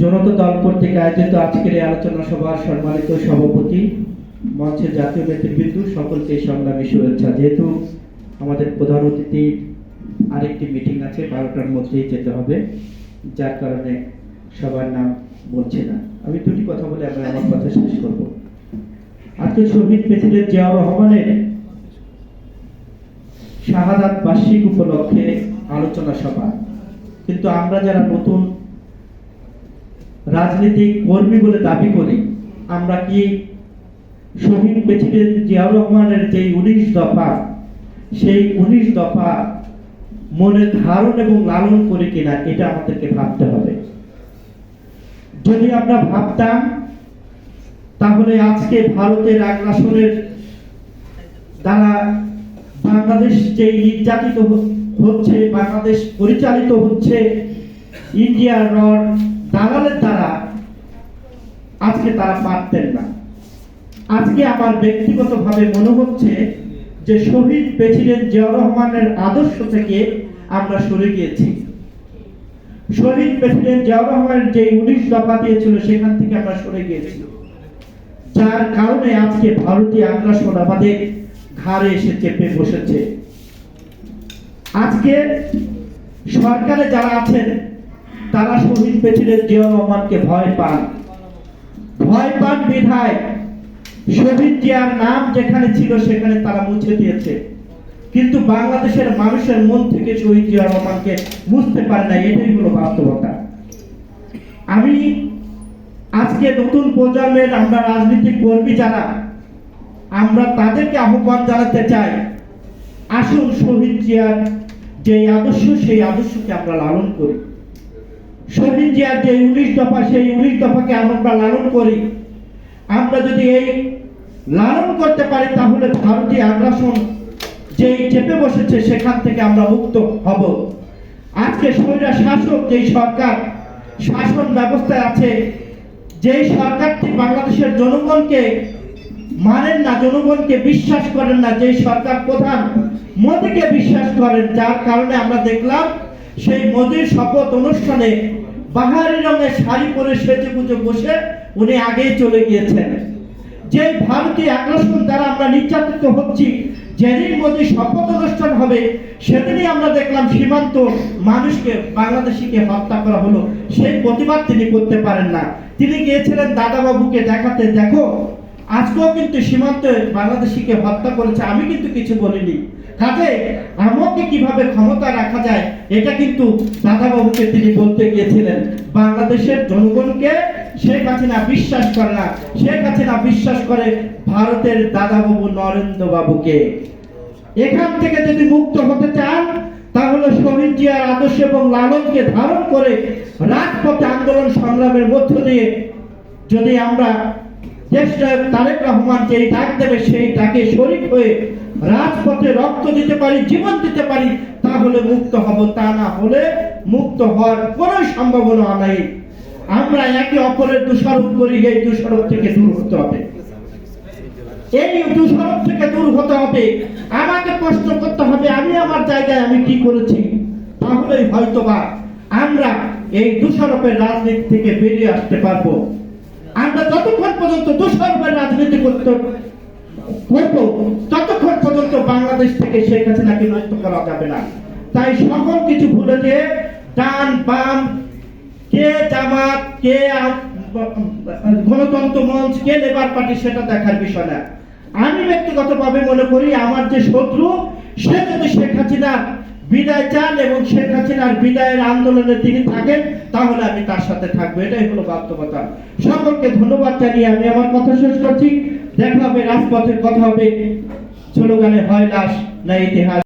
জনতা দল কর্তৃক আয়োজিত আজকের এই আলোচনা সভার সম্মানিত সভাপতি, মঞ্চের জাতীয় নেতৃবৃন্দ, সকলকে সংগ্রামী শুভেচ্ছা। যেহেতু আমাদের প্রধান অতিথির আরেকটি মিটিং আছে, বারোটার মধ্যেই যেতে হবে, যার কারণে সবার নাম বলছে না। আমি দুটি কথা বলে আমরা আমার কথা শেষ করব। আজকে শহীদ প্রেসিডেন্ট জিয়াউর রহমানের শাহাদাত বার্ষিক উপলক্ষে আলোচনা সভা। কিন্তু আমরা যারা নতুন রাজনীতিক কর্মী বলে দাবি করি আমরা কি শহীদ প্রেসিডেন্ট জিয়াউর রহমানের যে উনিশ দফা, সেই উনিশ দফা মনে ধারণ এবং লালন করি কিনা এটা আমাদেরকে ভাবতে হবে। যদি আমরা ভাবতাম, তাহলে আজকে ভারতের আগ্রাসনের দ্বারা বাংলাদেশ যে নির্যাতিত হচ্ছে, বাংলাদেশ পরিচালিত হচ্ছে, ইন্ডিয়ার রড দালালের দ্বারা আজকে তারা পারতেন না। আজকে আমার ব্যক্তিগতভাবে মনে হচ্ছে যে শহীদ প্রেসিডেন্ট জিয়াউর রহমানের আদর্শ থেকে আমরা সরে গিয়েছি। শহীদ প্রেসিডেন্ট জিয়াউর রহমানের যে উনিশ দফা দিয়েছিল, সেখান থেকে আমরা সরে গিয়েছি। যার কারণে আজকে ভারতীয় আগ্রাসন আমাদের ঘাড়ে এসে চেপে বসেছে। আজকে সরকারে যারা আছেন তারা শহীদ প্রেসিডেন্ট জিয়াউর রহমানকে, ভয় পান। ভয় পান বিধায়। শহীদ জিয়ার নাম যেখানে ছিল, সেখানে তারা মুছে দিয়েছে। কিন্তু বাংলাদেশের মানুষের মন থেকে শহীদ জিয়াউর রহমানকে বুঝতে পারে না এটাই হলো বাস্তবতা। আমি আজকে নতুন প্রজন্মের আমরা রাজনীতিক কর্মী যারা, আমরা তাদেরকে আহ্বান জানাতে চাই, আসুন শহীদ জিয়ার যে আদর্শ, সেই আদর্শকে আমরা লালন করি। শহীদ জিয়ার যে উনিশ দফা, সেই উনিশ দফাকে আমরা লালন করি। আমরা যদি এই লালন করতে পারি, তাহলে ভারতীয় আগ্রাসন যে চেপে বসেছে, সেখান থেকে আমরা মুক্ত হব। আজকে স্বৈরা শাসক, যেই সরকার, শাসন ব্যবস্থায় আছে, যেই সরকারটি বাংলাদেশের জনগণকে মানেন না, জনগণকে বিশ্বাস করেন না, যেই সরকার প্রধান, মোদীকে বিশ্বাস করেন, যার কারণে আমরা দেখলাম সেই মোদীর শপথ অনুষ্ঠানে বাহারি রঙের শাড়ি পরে সেজে পুজো বসে উনি আগেই চলে গিয়েছেন। যে ভারতীয় আগ্রাসন দ্বারা আমরা নির্যাতিত হচ্ছি, যেদিন মোদী শপথ অনুষ্ঠান হবে, সেদিনই আমরা দেখলাম সীমান্ত মানুষকে, বাংলাদেশিকে হত্যা করা হলো। সেই প্রতিবাদ তিনি করতে পারেন না। তিনি গিয়েছিলেন দাদাবাবুকে দেখাতে, দেখো, আজকেও কিন্তু সীমান্তে বাংলাদেশিকে হত্যা করেছে, আমি কিন্তু কিছু বলিনি। কাজে আমাকে কীভাবে ক্ষমতা রাখা যায়, এটা কিন্তু দাদাবাবুকে তিনি বলতে গিয়েছিলেন। বাংলাদেশের জনগণকে শেখ হাসিনা বিশ্বাস করে না। শেখ হাসিনা বিশ্বাস করে ভারতের দাদাবাবু নরেন্দ্র বাবুকে এখান থেকে যদি মুক্ত হতে চান, তাহলে শহীদ জিয়ার আদর্শ এবং লালনকে ধারণ করে রাজপথে আন্দোলন সংগ্রামের মধ্য দিয়ে যদি আমরা দেশনায়ক তারেক রহমান যেই ডাক দেবে, সেই ডাকে শরিক হয়ে রাজপথে রক্ত দিতে পারি, জীবন দিতে পারি, তাহলে মুক্ত হব। তা না হলে মুক্ত হওয়ার কোনো সম্ভাবনা নাই। আমরা একে অপরের দোষারোপ করি, এই দোষারোপ থেকে দূর হতে হবে। এই দোষারোপ থেকে দূর হতে হবে। আমাকে প্রশ্ন করতে হবে, আমি আমার জায়গায় আমি কি করেছি? তাহলেই হয়তোবা আমরা এই দোষারোপের রাজনীতি থেকে বেরিয়ে আসতে পারব। আমরা যতক্ষণ পর্যন্ত দোষারোপের রাজনীতি করতে করব পর্যন্ত বাংলাদেশ থেকে শেখ হাসিনাকে নষ্ট করা যাবে না। তাই সকল কিছু ভুলে যে ডান বাম, কে জামাত, কে গণতন্ত্র মঞ্চ, কে লেবার পার্টি, সেটা দেখার বিষয় না। আমি ব্যক্তিগতভাবে মনে করি আমার যে শত্রু, সে যদি শেখ হাসিনার বিদায় চান এবং শেখ হাসিনার বিদায়ের আন্দোলনে তিনি থাকেন, তাহলে আমি তার সাথে থাকব। এটাই হলো বাস্তবতা। সকলকে ধন্যবাদ জানিয়ে আমি আমার কথা শেষ করছি। দেখা হবে রাজপথের কথা হবে। স্লোগানে হয় লাশ না ইতিহাস।